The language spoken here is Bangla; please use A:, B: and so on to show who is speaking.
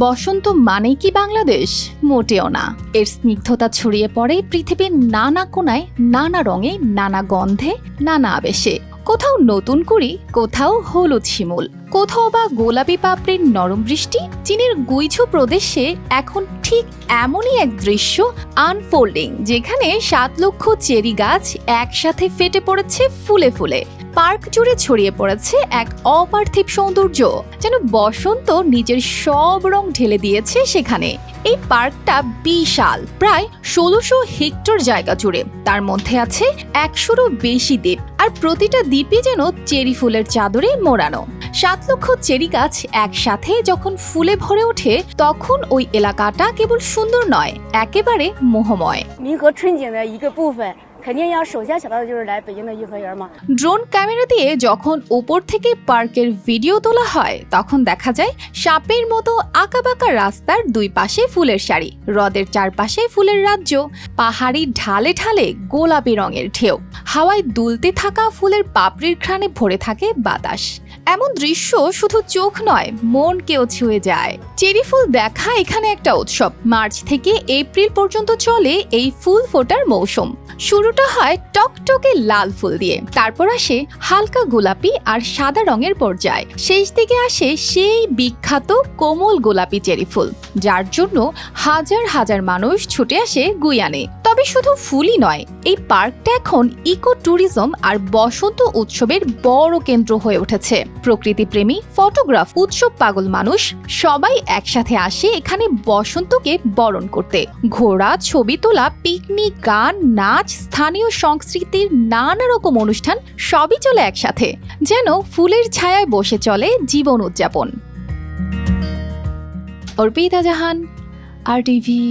A: বসন্ত মানে কি বাংলাদেশ? মোটেও না। এর স্নিগ্ধতা ছড়িয়ে পড়ে পৃথিবীর নানা কোনায় নানা রঙে, নানা গন্ধে, নানা আবেশে। কোথাও নতুন করি কোথাও হলুদ শিমুল, কোথাও বা গোলাপি পাপড়ির নরম বৃষ্টি, চীনের গুইঝু প্রদেশে এখন ঠিক এমনই এক দৃশ্য আনফোল্ডিং যেখানে সাত লক্ষ চেরি গাছ একসাথে ফেটে পড়েছে ফুলে ফুলে। পার্ক জুড়ে ছড়িয়ে পড়েছে এক অপার্থিব সৌন্দর্য, যেন বসন্ত নিজের সব রং ঢেলে দিয়েছে সেখানে। এই পার্কটা বিশাল, প্রায় ষোলোশো হেক্টর জায়গা জুড়ে। তার মধ্যে আছে একশোরও বেশি দ্বীপ আর প্রতিটা দ্বীপই যেন চেরি ফুলের চাদরে মোড়ানো। সাত লক্ষ চেরি গাছ একসাথে যখন ফুলে ভরে ওঠে, তখন ওই এলাকাটা কেবল সুন্দর নয়, একেবারে মোহময়।
B: 民和春景的一个部分，肯定要首先想到的就是来北京的颐和园嘛。
A: ড্রোন ক্যামেরা দিয়ে যখন ওপর থেকে পার্কের ভিডিও তোলা হয় তখন দেখা যায় সাপের মতো আঁকাবাঁকা রাস্তার দুই পাশে ফুলের সারি হ্রদের চারপাশে ফুলের রাজ্য পাহাড়ি ঢালে ঢালে গোলাপি রঙের ঢেউ হাওয়ায় দুলতে থাকা ফুলের পাপড়ির ঘ্রাণে ভরে থাকে বাতাস এমন দৃশ্য শুধু চোখ নয় মনকেও ছুঁয়ে যায়। চেরি ফুল দেখা এখানে একটা উৎসব। মার্চ থেকে এপ্রিল পর্যন্ত চলে এই ফুল ফোটার মৌসুম। শুরুটা হয় টকটকে লাল ফুল দিয়ে। তারপর আসে হালকা গোলাপি আর সাদা রঙের পর্যায়। শেষ দিকে আসে সেই বিখ্যাত কোমল গোলাপি চেরি ফুল। যার জন্য হাজার হাজার মানুষ ছুটে আসে গুয়ানে। তবে শুধু ফুলই নয়, এই পার্কটা এখন ইকো ট্যুরিজম আর বসন্ত উৎসবের বড় কেন্দ্র হয়ে উঠেছে। প্রকৃতিপ্রেমী, ফটোগ্রাফ, উৎসব পাগল মানুষ সবাই একসাথে আসে এখানে বসন্তকে বরণ করতে। ঘোড়া, ছবি তোলা, পিকনিক, গান, নাচ, স্থানীয় সংস্কৃতির নানা রকম অনুষ্ঠান সবই চলে একসাথে, যেন ফুলের ছায়ায় বসে চলে জীবন উদযাপন। Arpita Jahan, R TV.